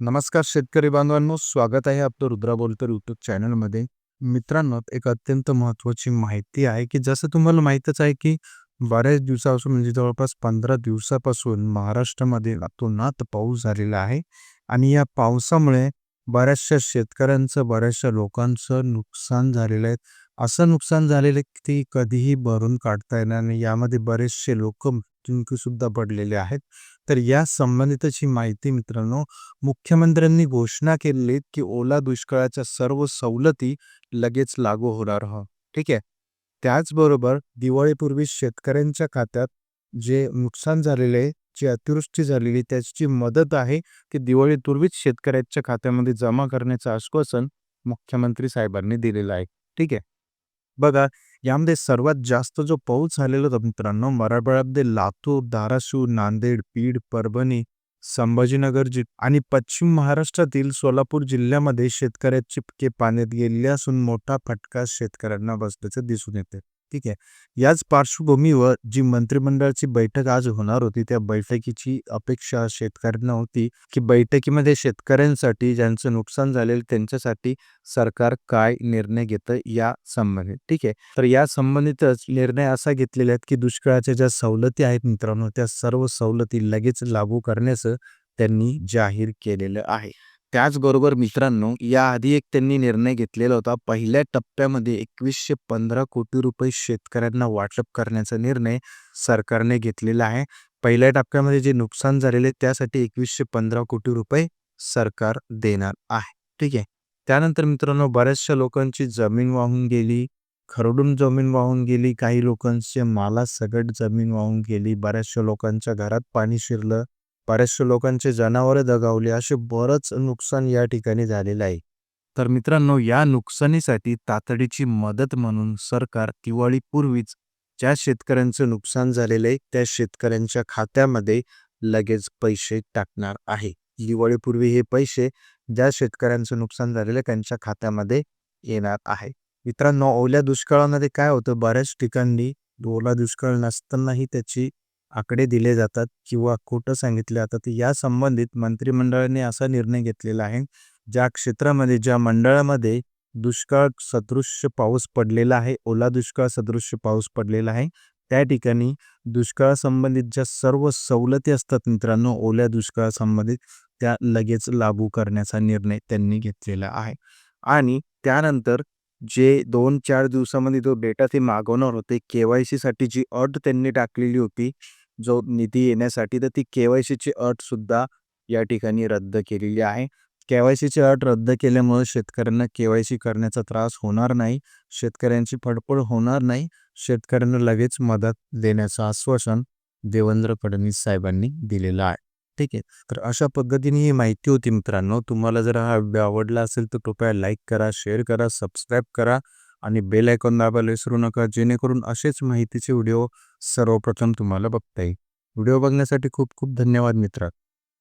नमस्कार शेतकरी बांधवांनो स्वागत आहे आपलं रुद्रा बोलकर यूट्यूब चॅनलमध्ये. मित्रांनो एक अत्यंत महत्त्वाची माहिती आहे की जसं तुम्हाला माहीतच आहे की बऱ्याच दिवसापासून म्हणजे जवळपास पंधरा दिवसापासून महाराष्ट्रामध्ये अतोनात पाऊस झालेला आहे. आणि या पावसामुळे बऱ्याचशा शेतकऱ्यांचं बऱ्याचशा लोकांचं नुकसान झालेलं आहे. असं नुकसान झालेलं आहे की ते कधीही भरून काढता येणार नाही. यामध्ये बरेचसे लोक मृत्युमुखी सुद्धा पडलेले आहेत. तर या संबंधितची माहिती मित्रांनो मुख्यमंत्र्यांनी घोषणा केलेली की ओला दुष्काळाच्या सर्व सवलती लगेच लागू होणार हो. ठीक आहे? त्याचबरोबर दिवाळीपूर्वी शेतकऱ्यांच्या खात्यात जे नुकसान झालेले आहे जी अतिवृष्टी झालेली त्याची मदत आहे की दिवाळीपूर्वीच शेतकऱ्याच्या खात्यामध्ये जमा करण्याचं आश्वासन मुख्यमंत्री साहेबांनी दिलेलं आहे. ठीक आहे? बघा यामध्ये सर्वात जास्त जो पाऊस झालेला होता मित्रांनो मराठवाड्यामध्ये लातूर धाराशिव नांदेड बीड परभणी संभाजीनगर जि आणि पश्चिम महाराष्ट्रातील सोलापूर जिल्ह्यामध्ये शेतकऱ्याची पिके पाण्यात गेलेली असून मोठा फटका शेतकऱ्यांना बसल्याचं दिसून येते ठीक आहे. याच पार्श्वभूमीवर जी मंत्रिमंडळाची बैठक आज होणार होती त्या बैठकीची अपेक्षा शेतकऱ्यांना होती की बैठकीमध्ये शेतकऱ्यांसाठी ज्यांचं नुकसान झालेलं त्यांच्यासाठी सरकार काय निर्णय घेतं या संबंधित ठीक आहे. तर या संबंधितच निर्णय असा घेतलेला आहे की दुष्काळाच्या ज्या सवलती आहेत मित्रांनो त्या सर्व सवलती लगेच लागू करण्याचं त्यांनी जाहीर केलेलं आहे. त्याचबरोबर मित्रांनो याआधी एक त्यांनी निर्णय घेतलेला होता पहिल्या टप्प्यामध्ये एकवीसशे पंधरा कोटी रुपये शेतकऱ्यांना वाटप करण्याचा निर्णय सरकारने घेतलेला आहे. पहिल्या टप्प्यामध्ये जे नुकसान झालेले त्यासाठी एकवीसशे पंधरा कोटी रुपये सरकार देणार आहे. ठीक आहे. त्यानंतर मित्रांनो बऱ्याचशा लोकांची जमीन वाहून गेली खरडून जमीन वाहून गेली काही लोकांचे माला सगट जमीन वाहून गेली बऱ्याचशा लोकांच्या घरात पाणी शिरलं बऱ्याचशा लोकांचे जनावरं दगावले असे बरंच नुकसान या ठिकाणी झालेलं आहे. तर मित्रांनो या नुकसानीसाठी तातडीची मदत म्हणून सरकार दिवाळीपूर्वीच ज्या शेतकऱ्यांचं नुकसान झालेलं आहे त्या शेतकऱ्यांच्या खात्यामध्ये लगेच पैसे टाकणार आहे. दिवाळीपूर्वी हे पैसे ज्या शेतकऱ्यांचं नुकसान झालेलं आहे त्यांच्या खात्यामध्ये येणार आहे. मित्रांनो ओल्या दुष्काळामध्ये काय होतं? बऱ्याच ठिकाणी ओला दुष्काळ नसतानाही त्याची आकडे दिले जातात किंवा खोटं सांगितले जातात या संबंधित मंत्रिमंडळाने असा निर्णय घेतलेला आहे ज्या क्षेत्रामध्ये ज्या मंडळामध्ये दुष्काळ सदृश्य पाऊस पडलेला आहे ओला दुष्काळ सदृश्य पाऊस पडलेला आहे त्या ठिकाणी दुष्काळ संबंधित ज्या सर्व सवलती असतात मित्रांनो ओल्या दुष्काळ संबंधित त्या लगेच लागू करण्याचा निर्णय त्यांनी घेतलेला आहे. आणि त्यानंतर जे दोन चार दिवसामध्ये जो डेटा ते मागवणार होते के वाय सीसाठी जी अट त्यांनी टाकलेली होती जो निधी येण्यासाठी तर ती के वाय सीची अट सुद्धा या ठिकाणी रद्द केलेली आहे. के वाय सीची अट रद्द केल्यामुळे शेतकऱ्यांना के वाय सी करण्याचा त्रास होणार नाही शेतकऱ्यांची फडफड होणार नाही शेतकऱ्यांना लगेच मदत देण्याचं आश्वासन देवेंद्र फडणवीस साहेबांनी दिलेलं आहे. ठीक आहे तर अशा पद्धतीने ही माहिती होती मित्रांनो. तुम्हाला जर हा व्हिडिओ आवडला असेल तर कृपया लाईक करा शेअर करा सबस्क्राईब करा आणि बेल आयकॉन दाबायला विसरू नका. जेणेकरून असेच माहितीचे व्हिडिओ सर्वप्रथम तुम्हाला बघता येईल. व्हिडिओ बघण्यासाठी खूप खूप धन्यवाद मित्रा.